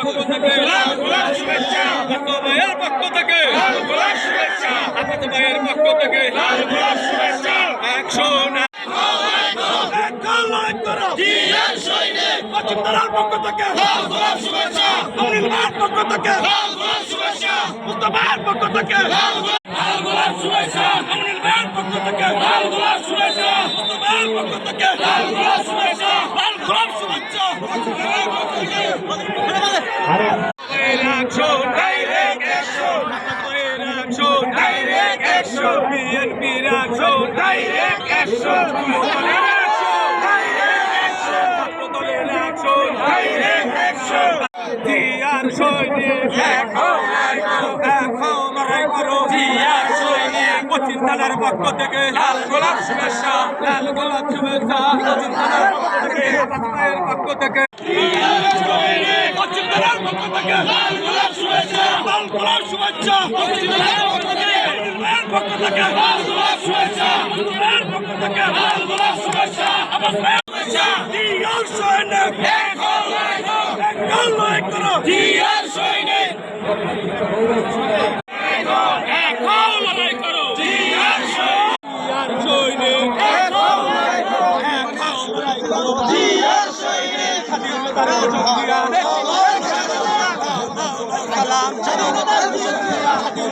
পক্ষ থেকে ভাইয়ের পক্ষ থেকে আপত ভাইয়ের পক্ষ থেকে একশো পক্ষ থেকে পক্ষ থেকে মুস্তফার পক্ষ থেকে অনির্বাণ পক্ষ থেকে মুস্তফার পক্ষ থেকে গোলাপ শুভেচ্ছা জিয়ার সৈনিক এখন লড়াই করো জিয়ার সৈনিক পশ্চিম থানার পক্ষ থেকে লাল গোলাপ শুভেচ্ছা, লাল গোলাপ শুভেচ্ছা পশ্চিম থানার পক্ষ থেকে পক্ষ থেকে পশ্চিম থানার পক্ষ থেকে লাল গোলাপ গোলাপ শুভেচ্ছা। পক্ষ থেকে গোলাপ শুভেচ্ছা। পক্ষ থেকে গোলাপ শুভেচ্ছা। আবাসের শুভেচ্ছা সৈনিক এখন লড়াই করো। জিয়ার সৈনিক এখন লড়াই করো। স্বাধীনতার ঘোষণা সালাম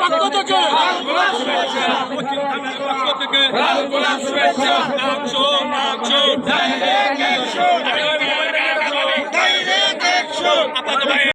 পক্ষ থেকে পক্ষ থেকে শুভেচ্ছা একশো একশো ডাইরেক্ট অ্যাকশন ডাইরেক্ট অ্যাকশন